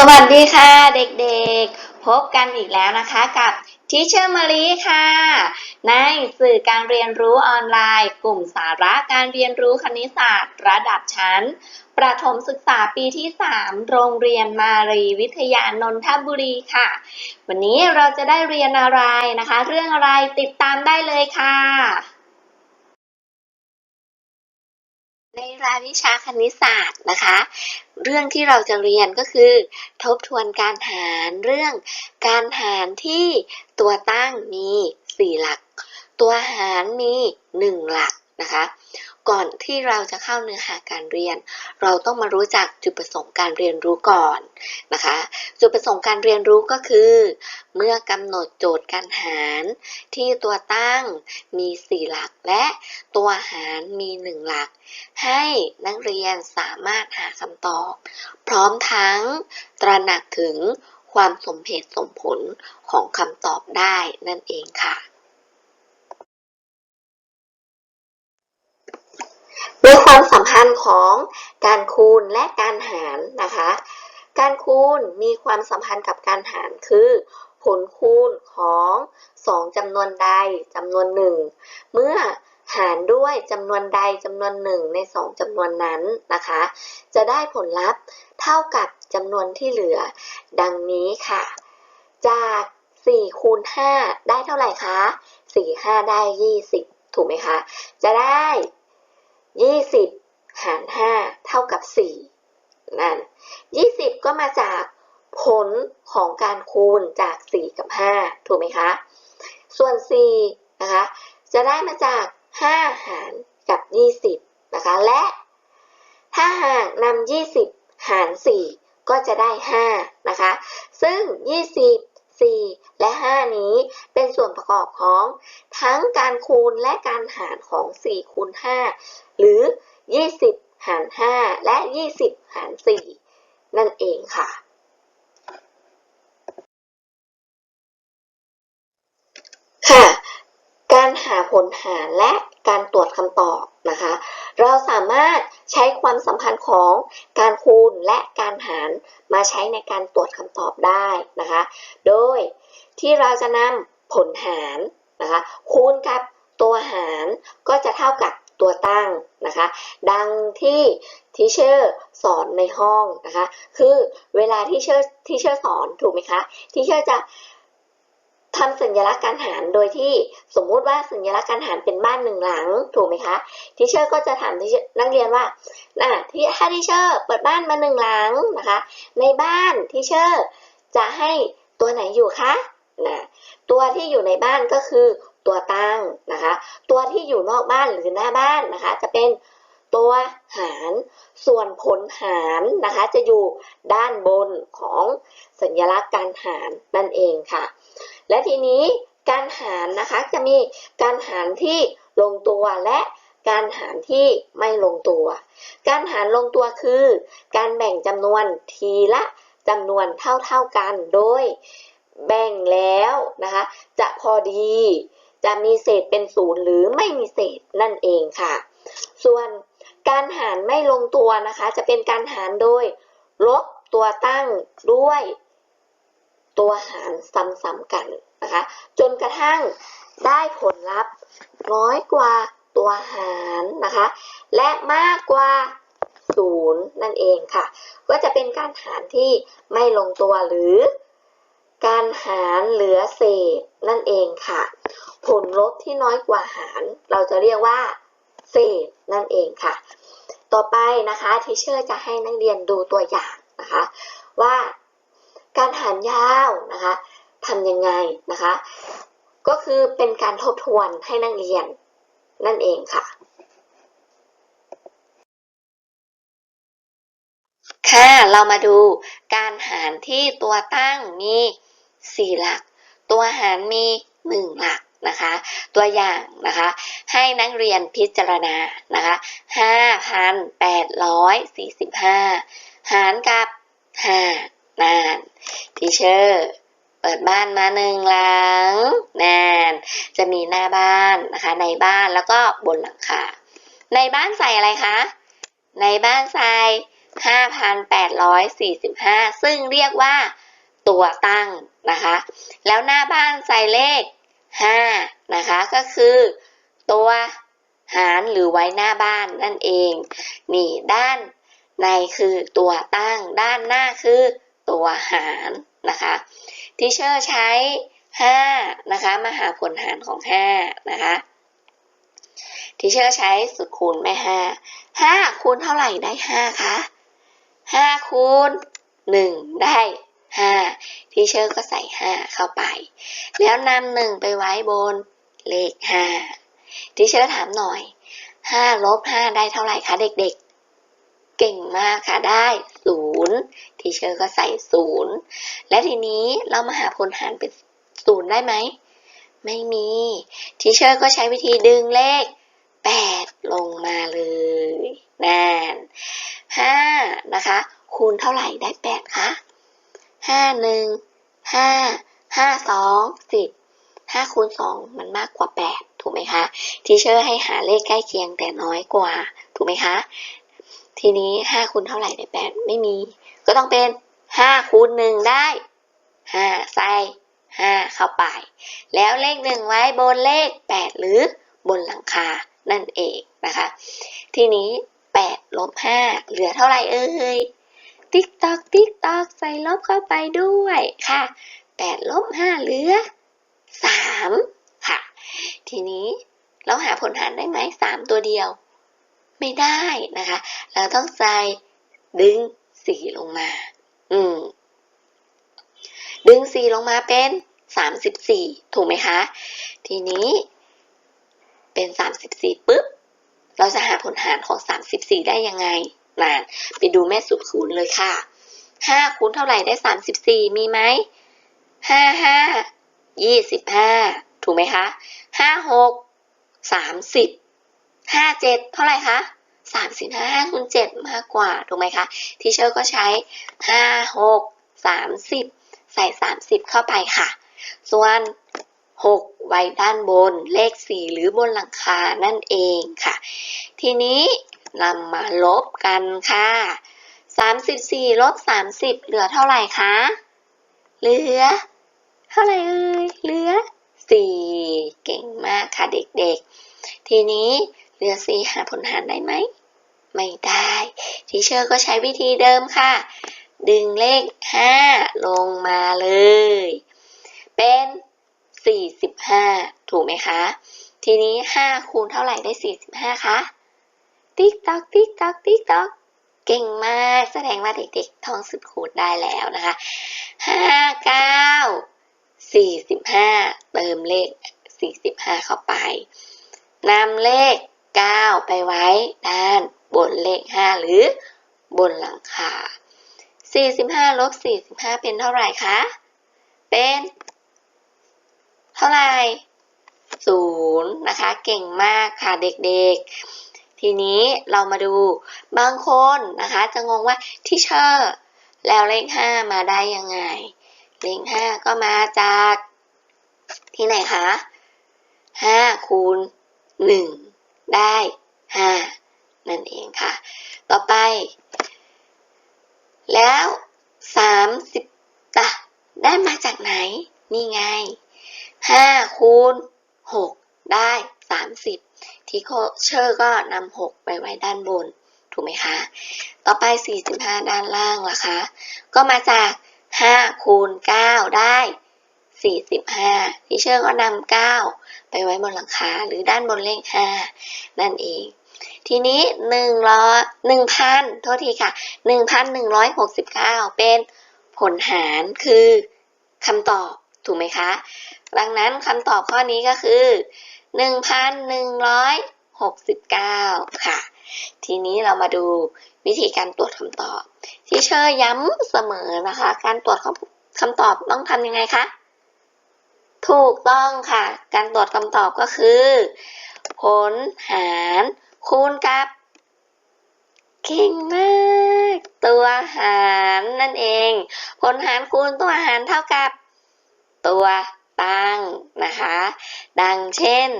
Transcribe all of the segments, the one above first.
สวัสดีค่ะเด็กๆ พบกันอีกแล้วนะคะกับทิเชอร์มารีค่ะ ในสื่อการเรียนรู้ออนไลน์ กลุ่มสาระการเรียนรู้คณิตศาสตร์ ระดับชั้น ประถมศึกษาปีที่ 3 โรงเรียนมารีวิทยานนทบุรีค่ะ วันนี้เราจะได้เรียนอะไรนะคะ เรื่องอะไรติดตามได้เลยค่ะ ในรายวิชาคณิตศาสตร์นะคะ เรื่องที่เราจะเรียนก็คือ ทบทวนการหารเรื่อง การหารที่ตัวตั้งมี 4 หลัก ตัวหารมี 1 หลัก นะคะ ก่อนที่เราจะเข้าเนื้อหาการเรียน เราต้องมารู้จักจุดประสงค์การเรียนรู้ก่อนนะคะ จุดประสงค์การเรียนรู้ก็คือ เมื่อกำหนดโจทย์การหารที่ตัวตั้งมี 4 หลักและตัวหารมี 1 หลัก ให้นักเรียนสามารถหาคำตอบ พร้อมทั้งตระหนักถึงความสมเหตุสมผลของคำตอบได้นั่นเองค่ะ ด้วยความสัมพันธ์ของการคูณและการหารนะคะ การคูณมีความสัมพันธ์กับการหารคือ ผลคูณของสองจำนวนใดจำนวนหนึ่งเมื่อหารด้วยจำนวนใดจำนวนหนึ่งในสองจำนวนนั้นนะคะ จะได้ผลลัพธ์เท่ากับจำนวนที่เหลือ ดังนี้ค่ะ จาก4คูณ5ได้เท่าไหร่คะ4 5ได้ 20 ถูกไหมคะ จะได้ 20 หาร 5 เท่ากับ 4 นั่น 20 ก็มาจากผลของการคูณจาก 4 กับ 5 ถูกไหมคะ ส่วน 4 นะคะ จะได้มาจาก 5 หารกับ 20 นะคะ และถ้าหากนำ20 หาร 4 ก็จะได้ 5 นะคะ ซึ่ง 20 4 และ 5 นี้เป็นส่วนประกอบของ ทั้งการคูณและการหารของ4คูณ5หรือ 20 หาร 5 และ 20 หาร 4 นั่นเองค่ะ ค่ะ การหาผลหารและการตรวจคำตอบนะคะ เราสามารถใช้ความสัมพันธ์ของการคูณและการหารมาใช้ในการตรวจคำตอบได้นะคะ โดยที่เราจะนำผลหาร นะคะคูณกับตัวหารก็จะเท่ากับตัวตั้งนะคะ ดังที่ทีเชอร์สอนในห้องนะคะ คือเวลาที่เชอร์ที่เชอร์สอนถูกไหมคะที่เชอร์จะทำสัญลักษณ์การหารโดยที่สมมุติว่าสัญลักษณ์การหารเป็นบ้านหนึ่งหลังถูกไหมคะทีเชอร์ก็จะถามนักเรียนว่าอะที่ถ้าทีเชอร์เปิดบ้านมาหนึ่งหลังนะคะ ในบ้านทีเชอร์จะให้ตัวไหนอยู่คะ นะตัวที่อยู่ในบ้านก็คือตัวตั้งนะคะ ตัวที่อยู่นอกบ้านหรือหน้าบ้านนะคะ จะเป็นตัวหาร ส่วนผลหารนะคะ จะอยู่ด้านบนของสัญลักษณ์การหารนั่นเองค่ะ และทีนี้การหารนะคะจะมีการหารที่ลงตัวและการหารที่ไม่ลงตัว การหารลงตัวคือ การแบ่งจำนวนทีละจำนวนเท่าๆกันโดย แบ่งแล้วนะคะจะพอดี จะมีเศษเป็นศูนย์หรือไม่มีเศษนั่นเองค่ะ ส่วนการหารไม่ลงตัวนะคะ จะเป็นการหารโดยลบตัวตั้งด้วย ตัวหารซ้ำๆกันนะคะ จนกระทั่งได้ผลลัพธ์น้อยกว่าตัวหารนะคะ และมากกว่าศูนย์นั่นเองค่ะ ก็จะเป็นการหารที่ไม่ลงตัวหรือ การหารเหลือเศษนั่นเองค่ะ ผลลบที่น้อยกว่าหาร เราจะเรียกว่า เศษนั่นเองค่ะ ต่อไปนะคะทิเชอร์จะให้นักเรียนดูตัวอย่างนะคะ ว่าการหารยาวนะคะทำยังไงนะคะ ก็คือเป็นการทบทวนให้นักเรียนนั่นเองค่ะค่ะ เรามาดูการหารที่ตัวตั้งมี 4 หลัก ตัวหารมี 1 หลักนะคะ ตัวอย่างนะคะ ให้นักเรียนพิจารณานะคะ 5,845 หารกับ 5 นานทีเชอร์เปิดบ้านมาหนึ่งหลังนานจะมีหน้าบ้านนะคะ ในบ้านแล้วก็บนหลังคา ในบ้านใส่อะไรคะ ในบ้านใส่5,845 ซึ่งเรียกว่า ตัวตั้งนะคะ แล้วหน้าบ้านใส่เลข5นะคะก็คือตัวหารหรือไว้หน้าบ้านนั่นเอง นี่ด้านในคือตัวตั้ง ด้านหน้าคือตัวหารนะคะทิเชอร์ใช้5นะคะมาหาผลหารของ5นะคะทิเชอร์ใช้สุดคูณแม่5 5คูณเท่าไหร่ได้5คะ5คูณ1ได้ 5ทิเชอร์ก็ใส่ 5 เข้าไป แล้วนำหนึ่งไปไว้บนเลข 5ทิเชอร์ถามหน่อย 5 ลบ 5 ได้เท่าไหร่คะเด็กๆ เก่งมากค่ะได้ 0 ทีเชอร์ก็ใส่ 0 และทีนี้เรามาหาผลหารเป็น 0 ได้ไหม ไม่มี ทีเชอร์ก็ใช้วิธีดึงเลข 8 ลงมาเลยนั่น5นะคะ คูณเท่าไหร่ได้ 8 คะ 5 1 5 5 2 10 5คูณ2มันมากกว่า8ถูกไหมคะทีเชอร์ให้หาเลขใกล้เคียงแต่น้อยกว่า ถูกไหมคะ ทีนี้5คูณเท่าไหร่ได้8ไม่มี ก็ต้องเป็น5คูณ1ได้5ใส่5เข้าไป แล้วเลข1ไว้บนเลข8หรือบนหลังคานั่นเองนะคะ ทีนี้8ลบ5เหลือเท่าไหร่เอ่ย ติ๊กตอกติ๊กตอกใส่ลบเข้าไปด้วยค่ะ8ลบ5เหลือ3ค่ะ ทีนี้เราหาผลหารได้ไหม3ตัวเดียว ไม่ได้นะคะ เราต้องใส่ดึง4ลงมา อืม ดึง4ลงมาเป็น34ถูกไหมคะ ทีนี้ เป็น34ปุ๊บ เราจะหาผลหารของ34ได้ยังไง นะไปดูแม่สูตรคูณเลยค่ะ5คูณเท่าไหร่ได้34มีไหม5 5 25ถูกไหมคะ5 6 30 5 7เท่าไหร่คะ35 5คูณ7มากกว่าถูกไหมคะทีเชอร์ก็ใช้5 6 30ใส่30เข้าไปค่ะ ส่วน6ไว้ด้านบนเลข4หรือบนหลังคานั่นเองค่ะ ทีนี้ เรามาลบกันค่ะ 34ลบ30 เหลือเท่าไหร่คะ เหลือ เท่าไหร่เอ่ย เหลือ 4 เก่งมากค่ะเด็กๆ ทีนี้เหลือ 4 หาผลหารได้ไหม ไม่ได้ ทีเชอร์ก็ใช้วิธีเดิมค่ะ ดึงเลข 5 ลงมาเลย เป็น 45 ถูกไหมคะ ทีนี้ 5 คูณเท่าไหร่ได้ 45คะ ติ๊กตอกติ๊กตอกติ๊กตอกเก่งมาก แสดงว่าเด็กๆท่องสุดคูณได้แล้วนะคะ5 9 45เติมเลข45เข้าไปนำเลข9ไปไว้ด้านบนเลข5หรือบนหลังคา45ลบ45เป็นเท่าไหร่คะ เป็น เท่าไหร่ศูนย์นะคะ เก่งมากค่ะเด็กๆ ทีนี้เรามาดูบางคนนะคะ จะงงว่าที่เชอร์แล้วเลข5มาได้ยังไง เลข5ก็มาจาก ที่ไหนคะ5คูณ1ได้5นั่นเองค่ะ ต่อไป แล้ว30ตะได้มาจากไหน นี่ไง5คูณ6ได้ 30 ทีเชอร์ก็นำ6ไปไว้ด้านบน ถูกไหมคะ ต่อไป 45 ด้านล่างล่ะคะ ก็มาจาก 5 คูณ 9 ได้ 45 ทีเชอร์ก็นำ9 ไปไว้บนหลังคาหรือด้านบนเลข 5 นั่นเองทีนี้1ร้อย1,000โทษทีค่ะ1,169เป็นผลหารคือคำตอบถูกไหมคะ ดังนั้นคำตอบข้อนี้ก็คือ 1,169 ค่ะ ทีนี้เรามาดูวิธีการตรวจคำตอบที่เชอร์ย้ำเสมอนะคะ การตรวจคำตอบต้องทำยังไงคะ ถูกต้องค่ะ การตรวจคำตอบก็คือ ผลหารคูณกับเก่งมากตัวหารนั่นเอง ผลหารคูณตัวหารเท่ากับตัวตั้งนะคะ ดังเช่น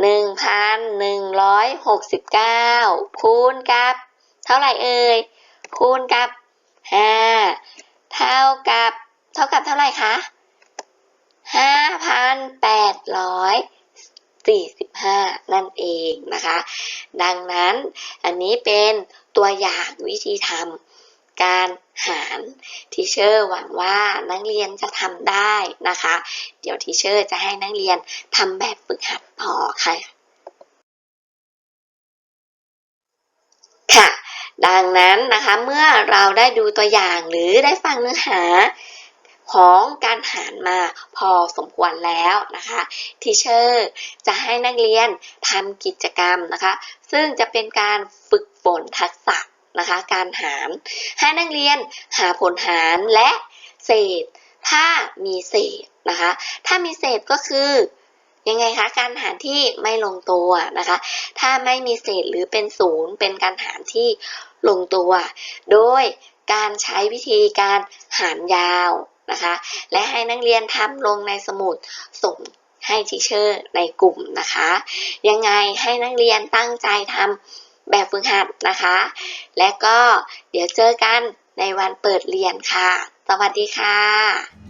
1,169 คูณกับ เท่าไหร่เอ่ย คูณกับห้าเท่ากับ เท่ากับเท่าไหร่คะห้าพันแปดร้อยสี่สิบห้านั่นเองนะคะ ดังนั้นอันนี้เป็นตัวอย่างวิธีทำ การหารทีเชอร์หวังว่านักเรียนจะทำได้นะคะ เดี๋ยวทีเชอร์จะให้นักเรียนทำแบบฝึกหัดต่อค่ะ ค่ะ ดังนั้นนะคะเมื่อเราได้ดูตัวอย่างหรือได้ฟังเนื้อหาของการหารมาพอสมควรแล้วนะคะทีเชอร์จะให้นักเรียนทำกิจกรรมนะคะ ซึ่งจะเป็นการฝึกฝนทักษะ นะคะ การหาร ให้นักเรียนหาผลหารและเศษ ถ้ามีเศษนะคะ ถ้ามีเศษก็คือยังไงคะการหารที่ไม่ลงตัวนะคะ ถ้าไม่มีเศษหรือเป็นศูนย์เป็นการหารที่ลงตัว โดยการใช้วิธีการหารยาวนะคะ และให้นักเรียนทำลงในสมุดส่งให้ทีเชอร์ในกลุ่มนะคะ ยังไงให้นักเรียนตั้งใจทำ แบบฝึกหัดนะคะ และก็เดี๋ยวเจอกันในวันเปิดเรียนค่ะ สวัสดีค่ะ